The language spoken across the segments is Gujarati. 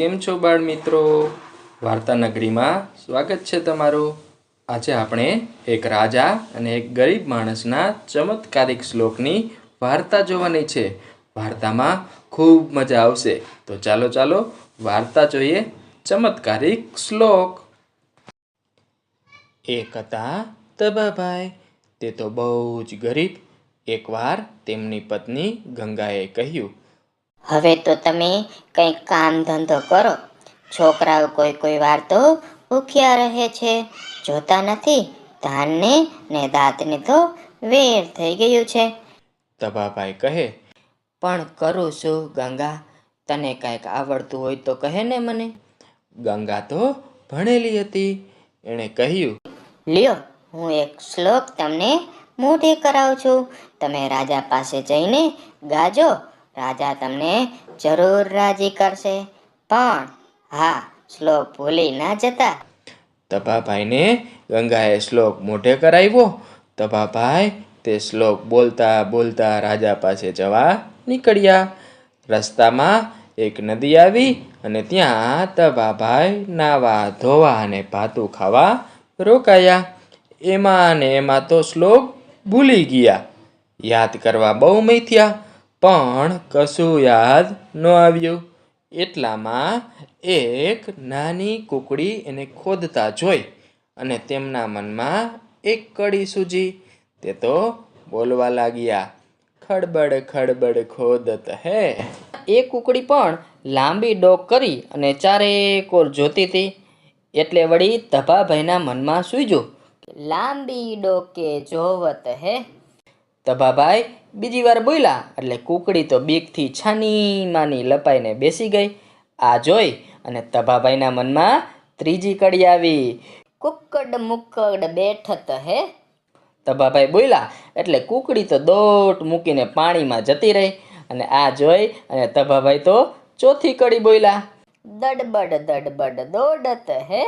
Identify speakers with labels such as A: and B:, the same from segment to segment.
A: કેમ છો બાળ મિત્રો? વાર્તા નગરીમાં સ્વાગત છે તમારું. આજે આપણે એક રાજા અને એક ગરીબ માણસના ચમત્કારિક શ્લોકની વાર્તા જોવાની છે. વાર્તામાં ખૂબ મજા આવશે. તો ચાલો ચાલો વાર્તા જોઈએ. ચમત્કારિક શ્લોક. એક હતા તબાભાઈ તે તો બહુ જ ગરીબ. એકવાર તેમની પત્ની ગંગાએ કહ્યું
B: હવે તો તમે કંઈક કામ ધંધો કરો. છોકરાઓ કોઈ કોઈ વાર તો ભૂખ્યા રહે છે. જોતા નથી ધાનને ને દાંતને તો વેર થઈ ગયું છે.
A: તબાભાઈ કહે
B: પણ કરું છું ગંગા તને કાંઈક આવડતું હોય તો કહે ને મને.
A: ગંગા તો ભણેલી હતી એણે કહ્યું
B: લ્યો હું એક શ્લોક તમને મોઢે કરાવું છું. તમે રાજા પાસે જઈને ગાજો રાજા તમને જરૂર રાજી કરશે. પણ હા, શ્લોક ભૂલી ના જતા.
A: તપાભાઈને ગંગાએ શ્લોક મોઢે કરાવ્યો. તબાભાઈ તે શ્લોક બોલતા બોલતા રાજા પાસે જવા નીકળ્યા. રસ્તામાં એક નદી આવી અને ત્યાં તબાભાઈ નાવા, ધોવા અને ભાતું ખાવા રોકાયા. એમાં ને એમાં તો શ્લોક ભૂલી ગયા. યાદ કરવા બહુ મૈથ્યા. પણ કશું યાદ ન આવ્યું. એટલામાં એક નાની કુકડી એને ખોદતા જોઈ અને તેમના મનમાં એક કડી સૂજી. તે તો બોલવા લાગ્યા ખડબડ ખડબડ ખોદત હે.
C: એ કુકડી પણ લાંબી ડોક કરી અને ચારે કોર જોતી હતી. એટલે વળી તભાભાઈના મનમાં સૂજ્યું
B: લાંબી ડોકે જોવત હે.
C: તભાભાઈ બીજી વાર બોલ્યા એટલે કુકડી તો બીકથી છાની માની લપાઈને બેસી ગઈ. આ જોઈ અને તભાભાઈના મનમાં ત્રીજી કડી આવી.
B: કુક્કડ મુકડ બેઠત હે?
C: તભાભાઈ બોલ્યા એટલે કુકડી તો દોટ મૂકીને પાણીમાં જતી રહી. અને આ જોઈ અને તભાભાઈ તો ચોથી કડી બોલ્યા.
B: દડબડ દડબડ દોડત હે?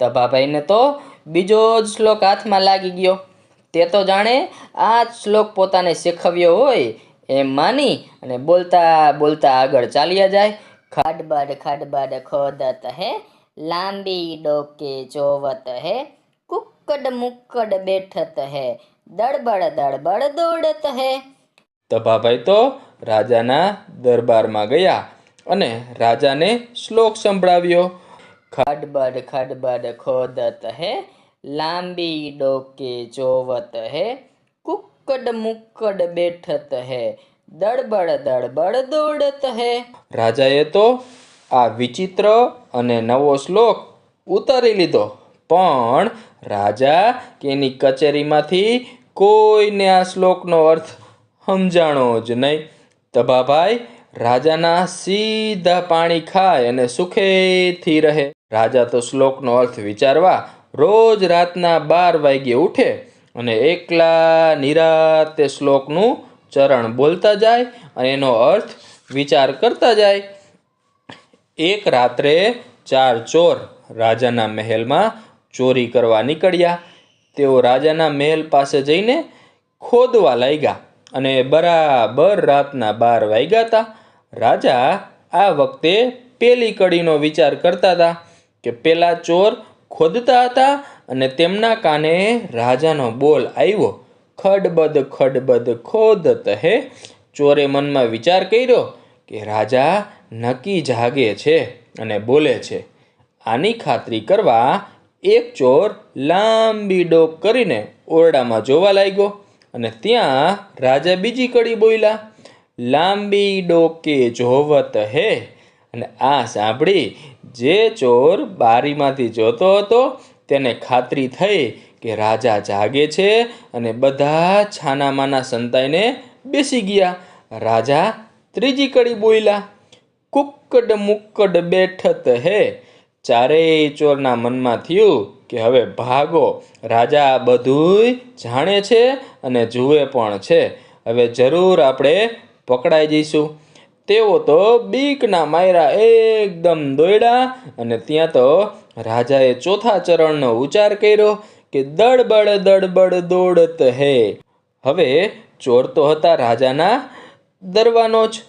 C: તભાભાઈને તો બીજો જ શ્લોક હાથમાં લાગી ગયો. તે તો જાણે આ જ શ્લોક પોતાને શીખવ્યો હોય એમ માની અને બોલતા બોલતા આગળ ચાલ્યા જાય.
B: ખડબડ ખડબડ ખોદત હે લાંબી ડોકે જોવત હે કુક્કડ મુક્કડ બેઠત હે દડબડ દડબડ દોડત હે.
A: તપાભાઈ તો રાજાના દરબારમાં ગયા અને રાજાને શ્લોક સંભળાવ્યો.
C: ખડબડ ખડબડ ખોદત હે લાંબી ડોકે જોવત હે, કુક્કડ મુક્કડ બેઠત હે દડબડ દડબડ દોડત હે.
A: રાજાએ તો આ વિચિત્ર અને નવો શ્લોક ઉતારી લીધો, પણ રાજા કેની કચેરીમાંથી કોઈને આ શ્લોકનો અર્થ સમજાણો જ નહીં. તભાભાઈ રાજાના સીધા પાણી ખાય અને સુખેથી રહે. રાજા તો શ્લોકનો અર્થ વિચારવા રોજ રાતના બાર વાગ્યે ઉઠે અને એકલા નિરાતે શ્લોકનું ચરણ બોલતા જાય અને એનો અર્થ વિચાર કરતા જાય. એક રાત્રે ચાર ચોર રાજાના મહેલમાં ચોરી કરવા નીકળ્યા. તેઓ રાજાના મહેલ પાસે જઈને ખોદવા લાગ્યા અને બરાબર રાતના બાર વાગ્યા હતા. રાજા આ વખતે પેલી કડીનો વિચાર કરતા હતા કે પેલા ચોર ખોદતા હતા અને તેમના કાને રાજાનો બોલ આવ્યો, ખડબદ ખડબદ ખોદત હે ચોરે મનમાં વિચાર કર્યો કે રાજા નક્કી જાગે છે અને બોલે છે, આની ખાતરી કરવા એક ચોર લાંબી ડોક કરીને ઓરડામાં જોવા લાગ્યો અને ત્યાં રાજા બીજી કડી બોલ્યા, લાંબી ડોકે જોવત હે. અને આ સાંભળી જે ચોર બારીમાંથી જોતો હતો તેને ખાતરી થઈ કે રાજા જાગે છે અને બધા છાનામાના સંતાઈને બેસી ગયા. રાજા ત્રીજી કડી બોલ્યા, કુક્કડ મુક્કડ બેઠત હે. ચારેય ચોરના મનમાં થયું કે હવે ભાગો. રાજા બધુંય જાણે છે અને જુએ પણ છે. હવે જરૂર આપણે પકડાઈ જઈશું. તેઓ તો બીકના માયરા એકદમ દોડ્યા અને ત્યાં તો રાજાએ ચોથા ચરણનો ઉચ્ચાર કર્યો કે દડબડ દડબડ દોડત હે. હવે ચોર તો હતા રાજાના દરવાનો જ.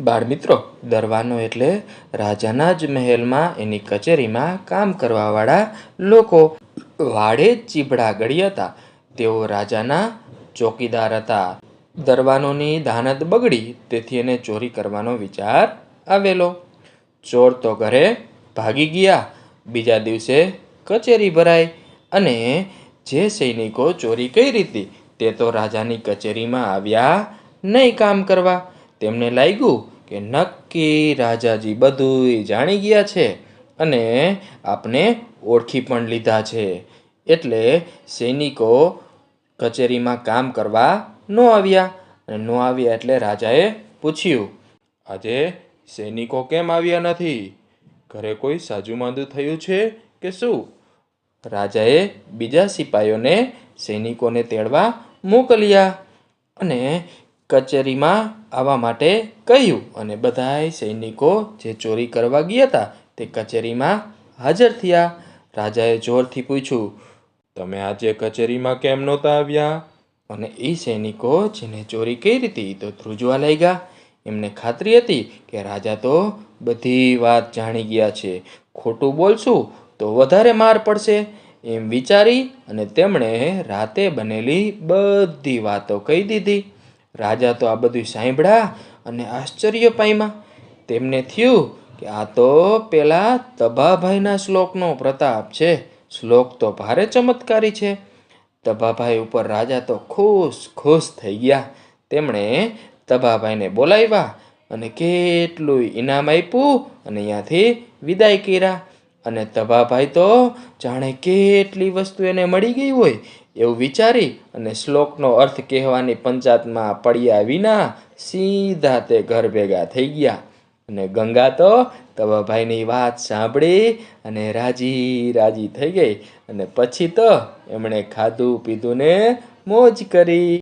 A: બાળ મિત્રો, દરવાનો એટલે રાજાના જ મહેલમાં એની કચેરીમાં કામ કરવાવાળા લોકો. વાડે ચીબડા ગળી હતા. તેઓ રાજાના ચોકીદાર હતા. દરવાનોની દાનત બગડી, તેથી એને ચોરી કરવાનો વિચાર આવેલો. ચોર તો ઘરે ભાગી ગયા. બીજા દિવસે કચેરી ભરાઈ અને જે સૈનિકો ચોરી કરી હતી, તે તો રાજાની કચેરીમાં આવ્યા નહીં કામ કરવા. તેમને લાગ્યું કે નક્કી રાજાજી બધુંય જાણી ગયા છે અને આપને ઓળખી પણ લીધા છે. એટલે સૈનિકો કચેરીમાં કામ કરવા ન આવ્યા અને ન આવ્યા એટલે રાજાએ પૂછ્યું, આજે સૈનિકો કેમ આવ્યા નથી? ઘરે કોઈ સાજુ માંદું થયું છે કે શું? રાજાએ બીજા સિપાઈઓને સૈનિકોને તેડવા મોકલ્યા અને કચેરીમાં આવવા માટે કહ્યું અને બધાય સૈનિકો જે ચોરી કરવા ગયા હતા તે કચેરીમાં હાજર થયા. રાજાએ જોરથી પૂછ્યું, તમે આજે કચેરીમાં કેમ નહોતા આવ્યા? અને એ સૈનિકો જેને ચોરી કરી હતી તો ધ્રુજવા લાગ્યા એમને ખાતરી હતી કે રાજા તો બધી વાત જાણી ગયા છે. ખોટું બોલશું તો વધારે માર પડશે એમ વિચારી અને તેમણે રાતે બનેલી બધી વાતો કહી દીધી. રાજા તો આ બધું સાંભળ્યા અને આશ્ચર્ય પામ્યા તેમને થયું કે આ તો પેલા તભાભાઈના શ્લોકનો પ્રતાપ છે. શ્લોક તો ભારે ચમત્કારી છે. તભાભાઈ ઉપર રાજા તો ખુશ ખુશ થઈ ગયા. તેમણે તભાભાઈને બોલાવ્યા અને કેટલું ઇનામ આપ્યું અને ત્યાંથી વિદાય કર્યા. અને તભાભાઈ તો જાણે કેટલી વસ્તુ એને મળી ગઈ હોય એવું વિચારી અને શ્લોકનો અર્થ કહેવાની પંચાતમાં પડ્યા વિના સીધા તે ઘર ભેગા થઈ ગયા. અને ગંગા તો તવાભાઈની વાત સાંભળી અને રાજી રાજી થઈ ગઈ અને પછી તો એમણે ખાધું, પીધું ને મોજ કરી.